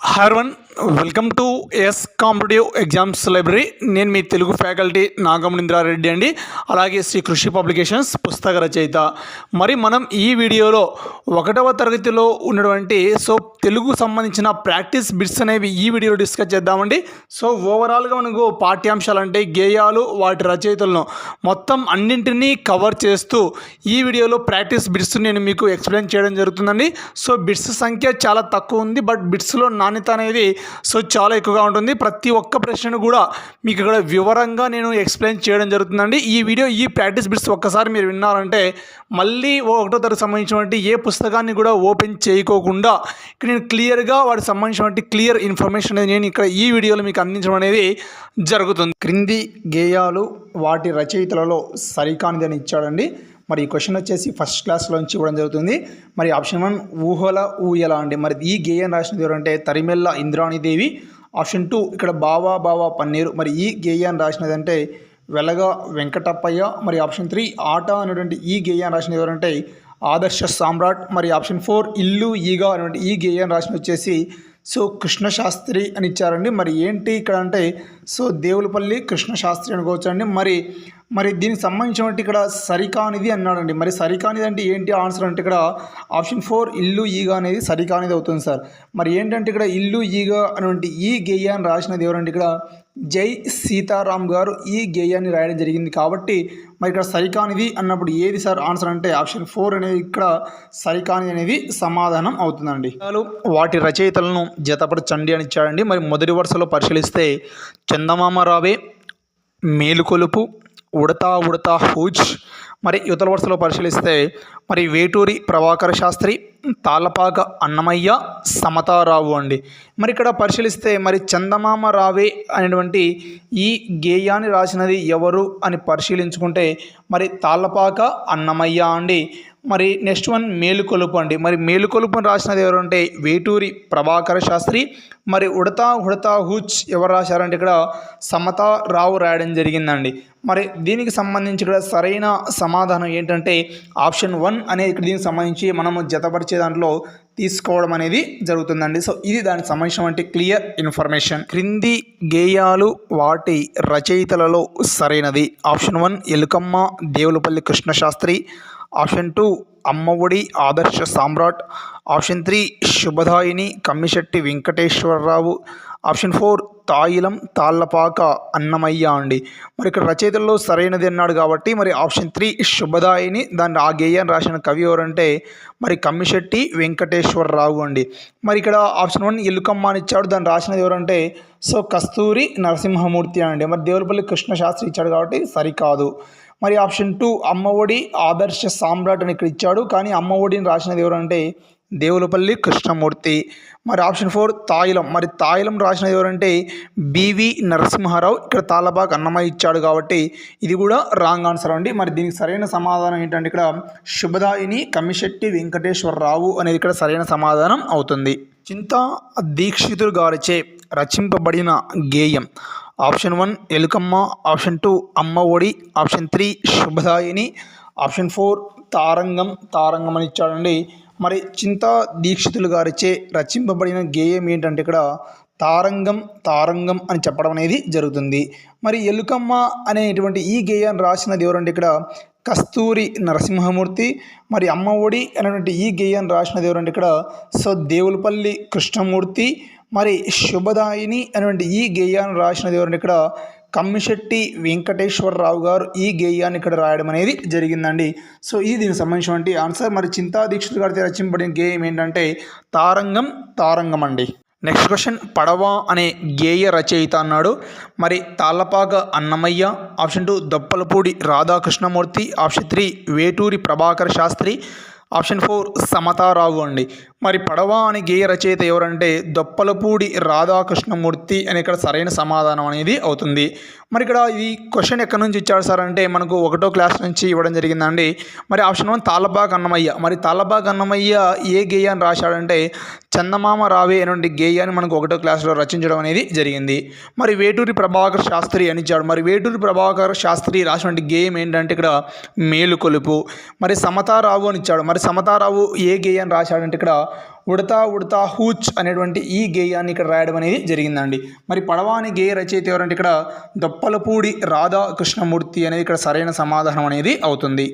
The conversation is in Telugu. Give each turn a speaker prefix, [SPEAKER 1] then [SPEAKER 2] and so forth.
[SPEAKER 1] Harman welcome to S competitive exams library. నేను మీ తెలుగు ఫ్యాకల్టీ నాగమణీంద్రారెడ్డి అండి. అలాగే శ్రీ కృషి పబ్లికేషన్స్ పుస్తక రచయిత. మరి మనం ఈ వీడియోలో ఒకటవ తరగతిలో ఉన్నటువంటి సో తెలుగు సంబంధించిన ప్రాక్టీస్ బిట్స్ అనేవి ఈ వీడియోలో డిస్కస్ చేద్దామండి. సో ఓవరాల్గా మనకు పాఠ్యాంశాలు అంటే గేయాలు వాటి రచయితలను మొత్తం అన్నింటినీ కవర్ చేస్తూ ఈ వీడియోలో ప్రాక్టీస్ బిట్స్ నేను మీకు ఎక్స్ప్లెయిన్ చేయడం జరుగుతుందండి. సో బిట్స్ సంఖ్య చాలా తక్కువ ఉంది బట్ బిట్స్లో నాణ్యత అనేది సో చాలా ఎక్కువగా ఉంటుంది. ప్రతి ఒక్క ప్రశ్నను కూడా మీకు ఇక్కడ వివరంగా నేను ఎక్స్ప్లెయిన్ చేయడం జరుగుతుందండి. ఈ వీడియో ఈ ప్రాక్టీస్ బిట్స్ ఒక్కసారి మీరు విన్నారంటే మళ్ళీ ఒకటో తరగతి సంబంధించినటువంటి ఏ పుస్తకాన్ని కూడా ఓపెన్ చేయకోకుండా ఇక్కడ నేను క్లియర్గా వాటికి సంబంధించినటువంటి క్లియర్ ఇన్ఫర్మేషన్ అనేది నేను ఇక్కడ ఈ వీడియోలో మీకు అందించడం అనేది జరుగుతుంది. క్రింది గేయాలు వాటి రచయితలలో సరికానిదని ఇచ్చాడండి. మరి ఈ క్వశ్చన్ వచ్చేసి ఫస్ట్ క్లాస్లోంచి ఇవ్వడం జరుగుతుంది. మరి ఆప్షన్ వన్ ఊహల ఊయల అండి. మరి ఈ గేయం రాసినది ఎవరంటే తరిమెల్ల ఇంద్రాణిదేవి. ఆప్షన్ టూ ఇక్కడ బావా బావా పన్నీరు. మరి ఈ గేయాన్ని రాసినది అంటే వెలగ వెంకటప్పయ్య. మరి ఆప్షన్ త్రీ ఆట అనేటువంటి ఈ గేయాన్ని రాసినది ఎవరంటే ఆదర్శ సామ్రాట్. మరి ఆప్షన్ ఫోర్ ఇల్లు ఈగ అనేటువంటి ఈ గేయాన్ని రాసిన వచ్చేసి సో కృష్ణశాస్త్రి అని ఇచ్చారండి. మరి ఏంటి ఇక్కడ అంటే సో దేవులపల్లి కృష్ణశాస్త్రి అనుకోవచ్చండి. మరి మరి దీనికి సంబంధించినటువంటి ఇక్కడ సరికానిది అన్నాడండి. మరి సరికానిది అంటే ఏంటి? ఆన్సర్ అంటే ఇక్కడ ఆప్షన్ ఫోర్ ఇల్లు ఈగ అనేది సరికానిది అవుతుంది సార్. మరి ఏంటంటే ఇక్కడ ఇల్లు ఈగ అనేటువంటి ఈ గేయాన్ని రాసినది ఎవరంటే ఇక్కడ? జై సీతారాం గారు ఈ గేయాన్ని రాయడం జరిగింది. కాబట్టి మరి ఇక్కడ సరికానిది అన్నప్పుడు ఏది సార్? ఆన్సర్ అంటే ఆప్షన్ ఫోర్ అనేది ఇక్కడ సరికానిది అనేది సమాధానం అవుతుందండి. వాటి రచయితలను జతపరచండి అని ఇచ్చాడండి. మరి మొదటి వరుసలో పరిశీలిస్తే చందమామ రావే మేలుకొలుపు ఉడతా ఉడతా హూజ్. మరి యువతల వరుసలో పరిశీలిస్తే మరి వేటూరి ప్రభాకర శాస్త్రి తాళ్ళపాక అన్నమయ్య సమతారావు అండి. మరి ఇక్కడ పరిశీలిస్తే మరి చందమామ రావే అనేటువంటి ఈ గేయాన్ని రాసినది ఎవరు అని పరిశీలించుకుంటే మరి తాళ్ళపాక అన్నమయ్య అండి. మరి నెక్స్ట్ వన్ మేలుకొలుపు అండి. మరి మేలుకొలుపుని రాసినది ఎవరంటే వేటూరి ప్రభాకర శాస్త్రి. మరి ఉడతా ఉడతా హూచ్ ఎవరు రాశారంటే ఇక్కడ సమతా రావు రాయడం జరిగిందండి. మరి దీనికి సంబంధించి ఇక్కడ సరైన సమాధానం ఏంటంటే ఆప్షన్ వన్ అనేది ఇక్కడ దీనికి సంబంధించి మనము జతపరిచే దాంట్లో తీసుకోవడం అనేది జరుగుతుందండి. సో ఇది దానికి సంబంధించినటువంటి క్లియర్ ఇన్ఫర్మేషన్. క్రింది గేయాలు వాటి రచయితలలో సరైనది. Option one Elukamma Devulapalli Krishnasastri. Option two Ammaodi Adarsha Samrat. Option three Subhadayini Kammisetti Venkateswararao. Option four Tayilam Tallapaka Annamayya అండి. మరి ఇక్కడ రచయితల్లో సరైనది అన్నాడు కాబట్టి మరి ఆప్షన్ త్రీ శుభదాయిని దాన్ని ఆ గేయాన్ని రాసిన కవి ఎవరంటే మరి కమ్మిశెట్టి వెంకటేశ్వరరావు అండి. మరి ఇక్కడ ఆప్షన్ వన్ ఎల్లుకమ్మ అని ఇచ్చాడు. దాన్ని రాసినది ఎవరంటే సో కస్తూరి నరసింహమూర్తి అండి. మరి దేవులపల్లి కృష్ణ శాస్త్రి ఇచ్చాడు కాబట్టి సరికాదు. మరి ఆప్షన్ టూ అమ్మఒడి ఆదర్శ సామ్రాట్ అని ఇక్కడ ఇచ్చాడు. కానీ అమ్మఒడిని రాసినది ఎవరంటే దేవులపల్లి కృష్ణమూర్తి. మరి ఆప్షన్ ఫోర్ తాయిలం. మరి తాయిలం రాసినది ఎవరంటే బివి నరసింహారావు. ఇక్కడ తాలబాగ్ అన్నమయ్య ఇచ్చాడు కాబట్టి ఇది కూడా రాంగ్ ఆన్సర్ అండి. మరి దీనికి సరైన సమాధానం ఏంటంటే ఇక్కడ శుభదాయిని కమిశెట్టి వెంకటేశ్వరరావు అనేది ఇక్కడ సరైన సమాధానం అవుతుంది. చింతా దీక్షితులు గారిచే రచింపబడిన గేయం. ఆప్షన్ వన్ ఎలుకమ్మ ఆప్షన్ టూ అమ్మ ఒడి ఆప్షన్ త్రీ శుభదాయిని ఆప్షన్ ఫోర్ తారంగం తారంగం అని ఇచ్చాడండి మరి చింతా దీక్షితులు గారిచే రచింపబడిన గేయం ఏంటంటే ఇక్కడ తారంగం తారంగం అని చెప్పడం అనేది జరుగుతుంది. మరి ఎలుకమ్మ అనేటువంటి ఈ గేయాన్ని రాసినది ఎవరంటే ఇక్కడ కస్తూరి నరసింహమూర్తి మరి అమ్మ ఒడి అనేటువంటి ఈ గేయాన్ని రాసినది ఎవరంటే ఇక్కడ సో. దేవులపల్లి కృష్ణమూర్తి మరి శుభదాయిని అనేటువంటి ఈ గేయాన్ని రాసినది ఎవరంటే ఇక్కడ కమ్మిశెట్టి వెంకటేశ్వరరావు గారు ఈ గేయాన్ని ఇక్కడ రాయడం అనేది జరిగిందండి. సో ఇది దీనికి సంబంధించినటువంటి ఆన్సర్. మరి చింతా దీక్షిత్ గారితో రచింపబడిన గేయం ఏంటంటే తారంగం తారంగం అండి. నెక్స్ట్ క్వశ్చన్ పడవ అనే గేయ రచయిత అన్నాడు. మరి Tallapaka Annamayya option two Doppalapudi Radhakrishnamurthy option three Veturi Prabhakar Sastri option four Samatarao అండి. మరి పడవ అని గేయ రచయిత ఎవరంటే దొప్పలపూడి రాధాకృష్ణమూర్తి అని ఇక్కడ సరైన సమాధానం అనేది అవుతుంది. మరి ఇక్కడ ఈ క్వశ్చన్ ఎక్కడి నుంచి ఇచ్చాడు సార్ అంటే మనకు ఒకటో క్లాస్ నుంచి ఇవ్వడం జరిగిందండి. మరి ఆప్షన్ వన్ తాళ్ళబాగ్ అన్నమయ్య మరి తాలబాగ్ అన్నమయ్య ఏ గేయాన్ని రాశాడంటే చందమామ రావే అనేటువంటి గేయాన్ని మనకు ఒకటో క్లాస్లో రచించడం అనేది జరిగింది. మరి వేటూరి ప్రభాకర్ శాస్త్రి అని ఇచ్చాడు. మరి వేటూరి ప్రభాకర్ శాస్త్రి రాసినటువంటి గేయం ఏంటంటే ఇక్కడ మేలుకొలుపు. మరి సమతారావు అని ఇచ్చాడు. మరి సమతారావు ఏ గేయాన్ని రాశాడంటే ఇక్కడ ఉడతా ఉడతా హూచ్ అనేటువంటి ఈ గేయాన్ని ఇక్కడ రాయడం అనేది జరిగిందండి. మరి పడవాని గేయ రచయిత ఎవరంటే ఇక్కడ దొప్పలపూడి రాధా కృష్ణమూర్తి అనేది ఇక్కడ సరైన సమాధానం అనేది అవుతుంది.